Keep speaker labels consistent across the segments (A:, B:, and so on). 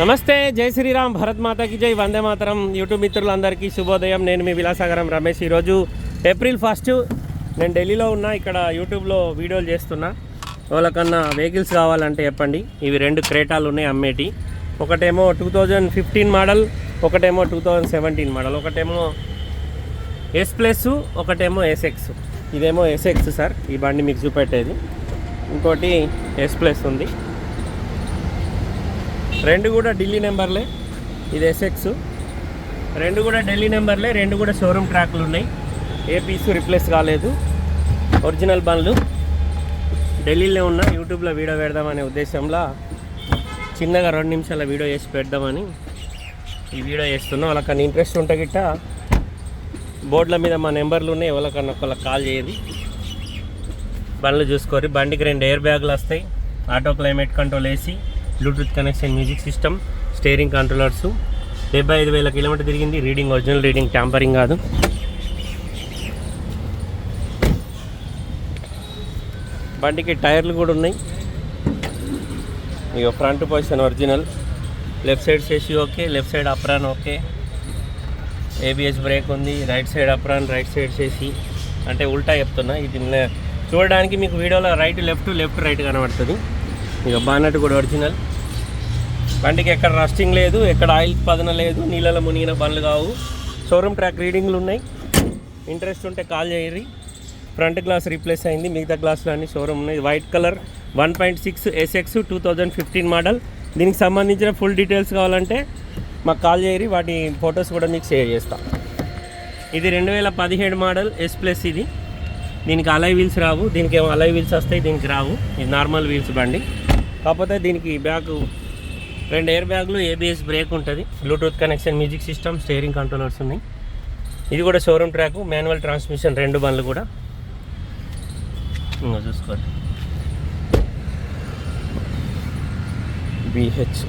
A: నమస్తే జై శ్రీరామ్ భరత్ మాతాకి జై వందే మాతరం. యూట్యూబ్ మిత్రులందరికీ శుభోదయం. నేను మీ విలాసాగరం రమేష్ ఈరోజు ఏప్రిల్ ఫస్ట్. నేను ఢిల్లీలో ఉన్నా ఇక్కడ యూట్యూబ్లో వీడియోలు చేస్తున్నా. వాళ్ళకన్నా వెహికల్స్ కావాలంటే చెప్పండి. ఇవి రెండు క్రేటాలు ఉన్నాయి అమ్మేటి. ఒకటేమో టూ థౌజండ్ ఫిఫ్టీన్ మోడల్ ఒకటేమో టూ థౌజండ్ సెవెంటీన్ మోడల్ ఒకటేమో ఎస్ ప్లస్ ఒకటేమో ఎస్ఎక్స్ ఇదేమో ఎస్ఎక్స్ సార్. ఈ బండి మీకు చూపెట్టేది. ఇంకోటి ఎస్ ప్లస్ ఉంది. రెండు కూడా ఢిల్లీ నెంబర్లే. ఇది ఎస్ఎక్స్ రెండు కూడా ఢిల్లీ నెంబర్లే రెండు కూడా షోరూమ్ ట్రాక్లు ఉన్నాయి. ఏ పీసు రిప్లేస్ కాలేదు. ఒరిజినల్ బండ్లు. ఢిల్లీలో ఉన్న యూట్యూబ్లో వీడియో పెడదామనే ఉద్దేశంలో చిన్నగా రెండు నిమిషాల వీడియో చేసి పెడదామని ఈ వీడియో చేస్తున్నాం. వాళ్ళకన్నా ఇంట్రెస్ట్ ఉంటే గిట్ట బోర్డుల మీద మా నెంబర్లు ఉన్నాయి. ఎవరికన్నా ఒకళ్ళకి కాల్ చేయదు బండ్లు చూసుకోరు. బండికి రెండు ఎయిర్ బ్యాగులు వస్తాయి. ఆటో క్లైమేట్ కంట్రోల్ వేసి Bluetooth connection music system steering controllers డెబ్బై ఐదు వేల కిలోమీటర్ తిరిగింది. రీడింగ్ ఒరిజినల్ రీడింగ్ ట్యాంపరింగ్ కాదు. బండికి టైర్లు కూడా ఉన్నాయి. ఇక front position original. Left side చేసి okay left side apron okay. ABS brake ఉంది. Right side apron right side చేసి అంటే ఉల్టా చెప్తున్నా. ఇది చూడడానికి మీకు వీడియోలో రైట్ లెఫ్ట్ లెఫ్ట్ రైట్ కనబడుతుంది. ఇక బానట్ కూడా ఒరిజినల్. బండికి ఎక్కడ రస్టింగ్ లేదు ఎక్కడ ఆయిల్ పదన లేదు నీళ్ళలో మునిగిన బండ్లు కావు. షోరూమ్ ట్రాక్ రీడింగ్లు ఉన్నాయి. ఇంట్రెస్ట్ ఉంటే కాల్ చేయరి ఫ్రంట్ గ్లాస్ రీప్లేస్ అయింది. మిగతా గ్లాసులు అన్ని షోరూమ్ ఉన్నాయి. White colour one point six SX two thousand fifteen model. దీనికి సంబంధించిన ఫుల్ డీటెయిల్స్ కావాలంటే మాకు కాల్ చేయరి వాటి ఫొటోస్ కూడా మీకు షేర్ చేస్తాం. ఇది రెండు వేల పదిహేడు మోడల్ ఎస్ ప్లస్ ఇది. దీనికి అలై వీల్స్ రావు. దీనికి ఏమో అలై వీల్స్ వస్తాయి. దీనికి రావు. ఇది నార్మల్ వీల్స్ బండి. కాకపోతే దీనికి బ్యాక్ రెండు ఎయిర్ బ్యాగ్లు ఏబిఎస్ బ్రేక్ ఉంటుంది. Bluetooth connection music system steering controllers ఉన్నాయి. ఇది కూడా షోరూమ్ ట్రాక్ మాన్యువల్ ట్రాన్స్మిషన్ రెండు బండ్లు కూడా. ఇంకా చూసుకోండి. బిహెచ్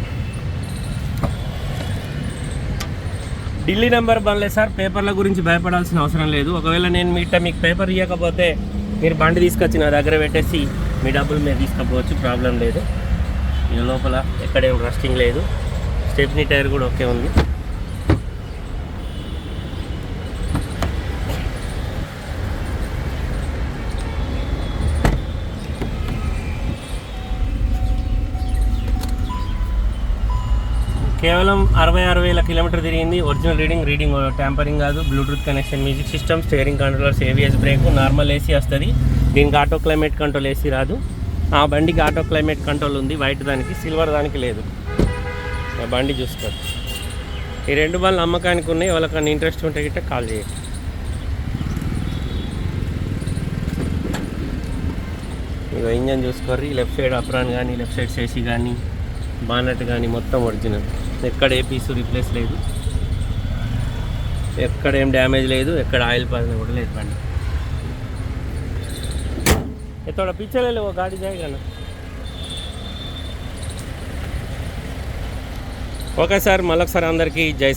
A: ఢిల్లీ నెంబర్ బండ్లే సార్. పేపర్ల గురించి భయపడాల్సిన అవసరం లేదు. ఒకవేళ నేను మీట మీకు పేపర్ ఇవ్వకపోతే మీరు బండి తీసుకొచ్చి నా దగ్గర పెట్టేసి మీ డబ్బులు మీరు తీసుకపోవచ్చు. ప్రాబ్లం లేదు. ఇది లోపల ఎక్కడేం రస్టింగ్ లేదు. స్టెప్నీ టైర్ కూడా ఓకే ఉంది. కేవలం అరవై ఆరు వేల కిలోమీటర్ తిరిగింది. ఒరిజినల్ రీడింగ్ రీడింగ్ ట్యాంపరింగ్ కాదు. Bluetooth connection music system steering controllers ABS brake normal AC వస్తుంది. దీనికి ఆటో క్లైమేట్ కంట్రోల్ ఏసీ రాదు. ఆ బండికి ఆటో క్లైమేట్ కంట్రోల్ ఉంది. వైట్ దానికి సిల్వర్ దానికి లేదు. ఆ బండి చూసుకోండి. ఈ రెండు బండ్లు అమ్మకానికి ఉన్నాయి. వాళ్ళకన్నా ఇంట్రెస్ట్ ఉంటే గిట్ట కాల్ చేయండి. ఇక ఇంజన్ చూసుకోర్రి. లెఫ్ట్ సైడ్ అప్రాన్ కానీ లెఫ్ట్ సైడ్ సేసి కానీ బానట్ కానీ మొత్తం ఒరిజినల్. ఎక్కడ ఏ పీసు రిప్లేస్ లేదు. ఎక్కడ ఏం డ్యామేజ్ లేదు. ఎక్కడ ఆయిల్ పడిన కూడా లేదు బండి. ये थोड़ा पीछे ले लो वो गाड़ी जाएगा ना ఓకే సార్ మళ్ళొకసారి అందరికీ జై